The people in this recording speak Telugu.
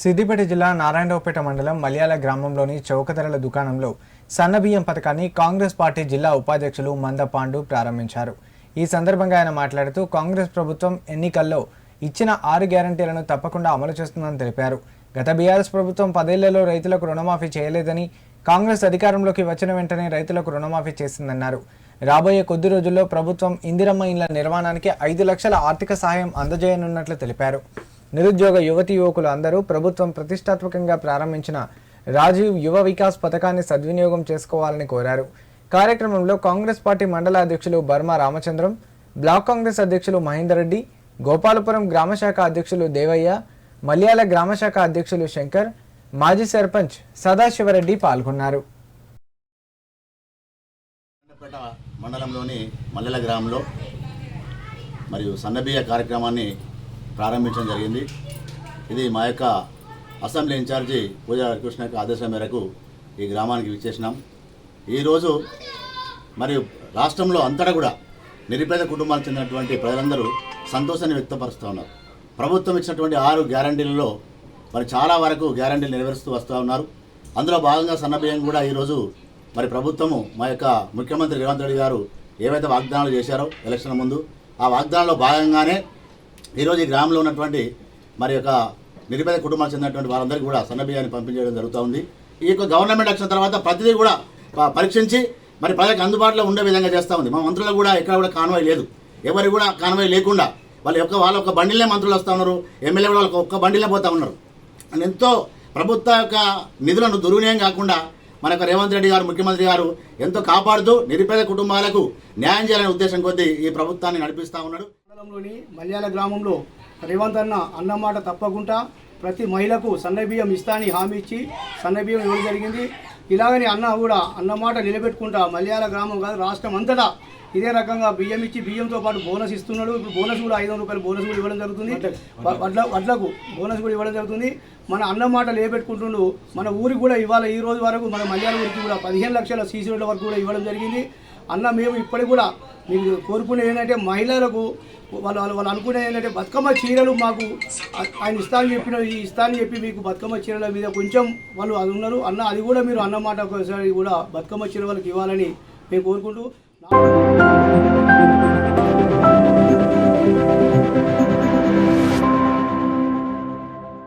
సిద్దిపేట జిల్లా నారాయణరావుపేట మండలం మలయాళ గ్రామంలోని చౌకధరల దుకాణంలో సన్నబియ్యం పథకాన్ని కాంగ్రెస్ పార్టీ జిల్లా ఉపాధ్యక్షులు మంద పాండు ప్రారంభించారు. ఈ సందర్భంగా ఆయన మాట్లాడుతూ కాంగ్రెస్ ప్రభుత్వం ఎన్నికల్లో ఇచ్చిన ఆరు గ్యారంటీలను తప్పకుండా అమలు చేస్తుందని తెలిపారు. గత బీఆర్ఎస్ ప్రభుత్వం పదేళ్ళలో రైతులకు రుణమాఫీ చేయలేదని కాంగ్రెస్ అధికారంలోకి వచ్చిన వెంటనే రైతులకు రుణమాఫీ చేసిందన్నారు. రాబోయే కొద్ది రోజుల్లో ప్రభుత్వం ఇందిరమ్మ ఇండ్ల నిర్మాణానికి ఐదు లక్షల ఆర్థిక సహాయం అందజేయనున్నట్లు తెలిపారు. నిరుద్యోగ యువతి యువకులు అందరూ ప్రభుత్వం ప్రతిష్టాత్మకంగా ప్రారంభించిన రాజీవ్ యువ వికాస్ పథకాన్ని సద్వినియోగం చేసుకోవాలని కోరారు. కార్యక్రమంలో కాంగ్రెస్ పార్టీ మండల అధ్యక్షులు బర్మా రామచంద్రం బ్లాక్ కాంగ్రెస్ అధ్యక్షులు మహేందర్ రెడ్డి గోపాలపురం గ్రామశాఖ అధ్యక్షులు దేవయ్య మల్యాల గ్రామశాఖ అధ్యక్షులు శంకర్ మాజీ సర్పంచ్ సదాశివరెడ్డి పాల్గొన్నారు. మండలంలోని మల్లెల గ్రామంలో మరియు సన్నబియ్య కార్యక్రమాన్ని ప్రారంభించడం జరిగింది. ఇది మా యొక్క అసెంబ్లీ ఇన్ఛార్జి పూజా కృష్ణ యొక్క ఆదేశం మేరకు ఈ గ్రామానికి విచ్చేసినాం. ఈరోజు మరి రాష్ట్రంలో అంతటా కూడా నిరుపేద కుటుంబాలకు చెందినటువంటి ప్రజలందరూ సంతోషాన్ని వ్యక్తపరుస్తూ ఉన్నారు. ప్రభుత్వం ఇచ్చినటువంటి ఆరు గ్యారంటీలలో మరి చాలా వరకు గ్యారంటీలు నెరవేరుస్తూ వస్తూ ఉన్నారు. అందులో భాగంగా సన్నబియ్యం కూడా ఈరోజు మరి ప్రభుత్వము మా యొక్క ముఖ్యమంత్రి రేవంత్ రెడ్డి గారు ఏవైతే వాగ్దానాలు చేశారో ఎలక్షన్ ముందు ఆ వాగ్దానంలో భాగంగానే ఈరోజు ఈ గ్రామంలో ఉన్నటువంటి మరి యొక్క నిరుపేద కుటుంబాలకు చెందినటువంటి వారందరికీ కూడా సన్నబియ్యాన్ని పంపించడం జరుగుతూ ఉంది. ఈ యొక్క గవర్నమెంట్ వచ్చిన తర్వాత ప్రతిదీ కూడా పరీక్షించి మరి ప్రజలకు అందుబాటులో ఉండే విధంగా చేస్తూ ఉంది. మా మంత్రులకు కూడా ఎక్కడ కూడా కాన్వాయ్ లేదు. ఎవరు కూడా కాన్వాయ్ లేకుండా వాళ్ళ యొక్క వాళ్ళ ఒక బండిలే మంత్రులు వస్తూ ఉన్నారు. ఎమ్మెల్యే కూడా వాళ్ళకి ఒక్క బండిలే పోతా ఉన్నారు. అండ్ ఎంతో ప్రభుత్వ యొక్క నిధులను దుర్వినియోగం కాకుండా మన యొక్క రేవంత్ రెడ్డి గారు ముఖ్యమంత్రి గారు ఎంతో కాపాడుతూ నిరుపేద కుటుంబాలకు న్యాయం చేయాలనే ఉద్దేశం కొద్దీ ఈ ప్రభుత్వాన్ని నడిపిస్తూ ఉన్నాడు. మండలంలోని మల్యాల గ్రామంలో రేవంత్ అన్న అన్నమాట తప్పకుండా ప్రతి మహిళకు సన్నబియ్యం ఇస్తాని హామీ ఇచ్చి సన్నబియ్యం ఇవ్వడం జరిగింది. ఇలాగని అన్న కూడా అన్నమాట నిలబెట్టుకుంటా మల్యాల గ్రామం కాదు రాష్ట్రం అంతటా ఇదే రకంగా బియ్యం ఇచ్చి బియ్యంతో పాటు బోనస్ ఇస్తున్నాడు. ఇప్పుడు బోనస్ కూడా ఐదు రూపాయలు బోనస్ కూడా ఇవ్వడం జరుగుతుంది. వడ్ల వడ్లకు బోనస్ కూడా ఇవ్వడం జరుగుతుంది. మన అన్నమాట నిలబెట్టుకుంటుండు. మన ఊరికి కూడా ఇవాళ ఈ రోజు వరకు మన మల్యాల ఊరికి కూడా పదిహేను లక్షల సీసీ రోడ్ల వరకు కూడా ఇవ్వడం జరిగింది. అన్న మేము ఇప్పటికి కూడా మీకు కోరుకునే ఏంటంటే మహిళలకు వాళ్ళు వాళ్ళు వాళ్ళు ఏంటంటే బతుకమ్మ చీరలు మాకు ఆయన ఇస్తానని చెప్పిన ఈ ఇస్తానని చెప్పి మీకు బతుకమ్మ చీరల మీద కొంచెం వాళ్ళు అది ఉన్నారు. అన్న అది కూడా మీరు అన్నమాట ఒకసారి కూడా బతుకమ్మ చీర వాళ్ళకి ఇవ్వాలని మేము కోరుకుంటూ